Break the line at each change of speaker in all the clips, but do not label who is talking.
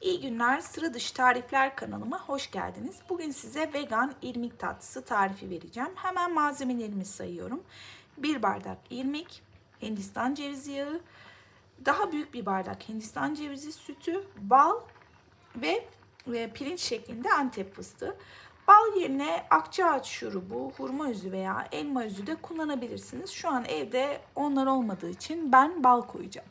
İyi günler, sıra dışı tarifler kanalıma hoş geldiniz. Bugün size vegan irmik tatlısı tarifi vereceğim. Hemen malzemelerimi sayıyorum. 1 bardak irmik, hindistan cevizi yağı, daha büyük bir bardak hindistan cevizi sütü, bal ve, pirinç şeklinde antep fıstığı. Bal yerine akçaağaç şurubu, hurma üzü veya elma üzü de kullanabilirsiniz. Şu an evde onlar olmadığı için ben bal koyacağım.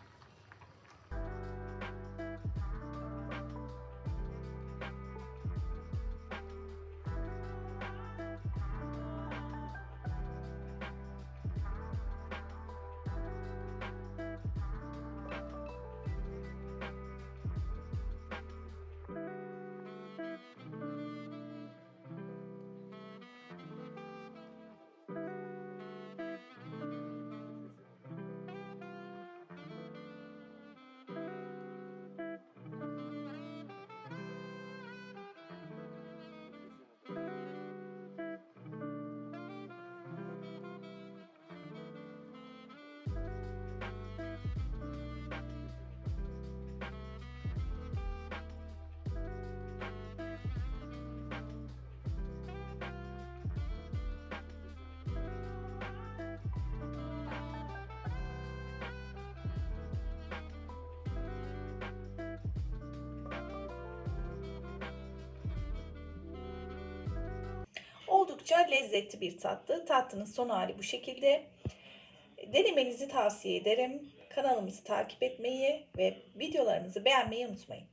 Oldukça lezzetli bir tatlı. Tatlının son hali bu şekilde. Denemenizi tavsiye ederim. Kanalımızı takip etmeyi ve videolarımızı beğenmeyi unutmayın.